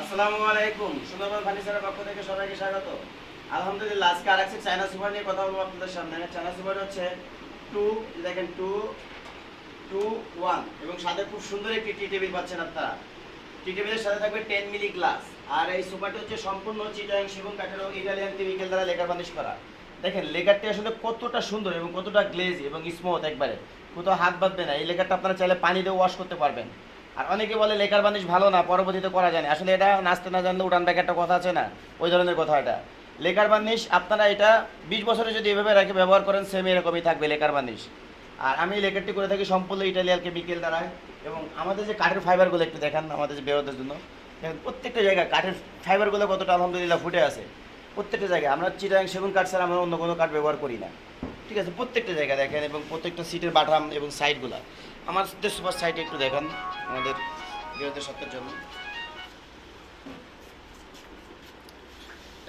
আসসালামু আলাইকুম, সুন্দরবন ফার্নিচারের পক্ষ থেকে সবাইকে স্বাগত। আলহামদুলিল্লাহ, আজকে আর একটা চায়না সুপার নিয়ে কথা বলব আপনাদের সামনে। চায়না সুপার হচ্ছে টু দেখেন টু টু ওয়ান এবং সাথে খুব সুন্দর একটি টি টেবিল পাচ্ছেন আপনারা। টি টেবিলের সাথে থাকবে টেন মিলি গ্লাস আর এই সুপারটি হচ্ছে সম্পূর্ণ চিটাং সেগুন কাঠের ও ইটালিয়ান কেমিক্যাল দ্বারা লেকার বানিশ করা। দেখেন লেকারটি আসলে কতটা সুন্দর এবং কতটা গ্লেজ এবং স্মুথ একবারে। কোথাও হাত বাঁধবে না। এই লেকারটা আপনারা চাইলে পানি দিয়ে ওয়াশ করতে পারবেন। আর অনেকে বলে লেখার বানিশ ভালো না, পরবর্তীতে করা যায় না। আসলে এটা নাচতে না জানলে উড়ান ব্যাগ একটা কথা আছে না? ওই ধরনের কথা এটা। লেখার বার্নিশ আপনারা এটা বিশ বছরে যদি এভাবে রাখে, ব্যবহার করেন সেম এরকমই থাকবে লেখার বার্নিশ আর আমি এই লেকারটি করে থাকি সম্পূর্ণ ইটালিয়ান কেমিক্যাল দ্বারায়। এবং আমাদের যে কাঠের ফাইবারগুলো একটু দেখান, আমাদের যে বেরোদের জন্য। প্রত্যেকটা জায়গায় কাঠের ফাইবারগুলো কতটা, আলহামদুলিল্লাহ ফুটে আছে। প্রত্যেকটা জায়গায়। আমরা চিটাং সেগুন কাঠ ছাড়া আমরা অন্য কোনো কাঠ ব্যবহার করি না। ঠিক আছে, প্রত্যেকটা জায়গায় দেখেন এবং প্রত্যেকটা সিটের বাটাম এবং সাইডগুলো আমাদের সুপার সাইডে একটু দেখান, আমাদের বিরোধের সত্যের জন্য।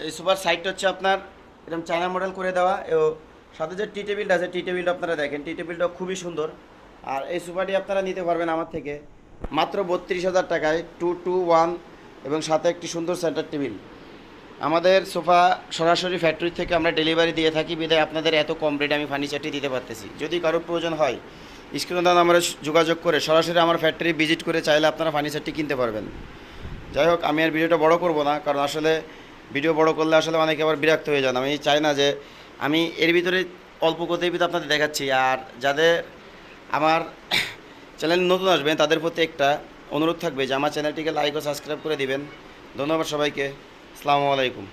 এই সুপার সাইটটা হচ্ছে আপনার, এরকম চায়না মডেল করে দেওয়া এবং সাথে যে টি টেবিলটা আছে, টি টেবিলটা আপনারা দেখেন, টি টেবিলটা খুবই সুন্দর। আর এই সুপারটি আপনারা নিতে পারবেন আমার থেকে মাত্র বত্রিশ হাজার টাকায় টু টু ওয়ান এবং সাথে একটি সুন্দর সেন্টার টেবিল। আমাদের সোফা সরাসরি ফ্যাক্টরি থেকে আমরা ডেলিভারি দিয়ে থাকি। বিধায় আপনাদের এত কম রেটে আমি ফার্নিচারটি দিতে পারতেছি। যদি কারোর প্রয়োজন হয় স্ক্রিনে দান আমরা যোগাযোগ করে সরাসরি আমার ফ্যাক্টরি ভিজিট করে চাইলে আপনারা ফার্নিচারটি কিনতে পারবেন। যাই হোক, আমি আর ভিডিওটা বড় করব না, কারণ আসলে ভিডিও বড় করলে আসলে অনেকে আবার বিরক্ত হয়ে যান। আমি চাই না যে আমি এর ভিতরে অল্প কথাই ভিতরে আপনাদের দেখাচ্ছি। আর যাদের আমার চ্যানেল নতুন আসবেন, তাদের প্রতি একটা অনুরোধ থাকবে যে আমার চ্যানেলটিকে লাইক ও সাবস্ক্রাইব করে দিবেন। ধন্যবাদ সবাইকে। আসসালামু আলাইকুম।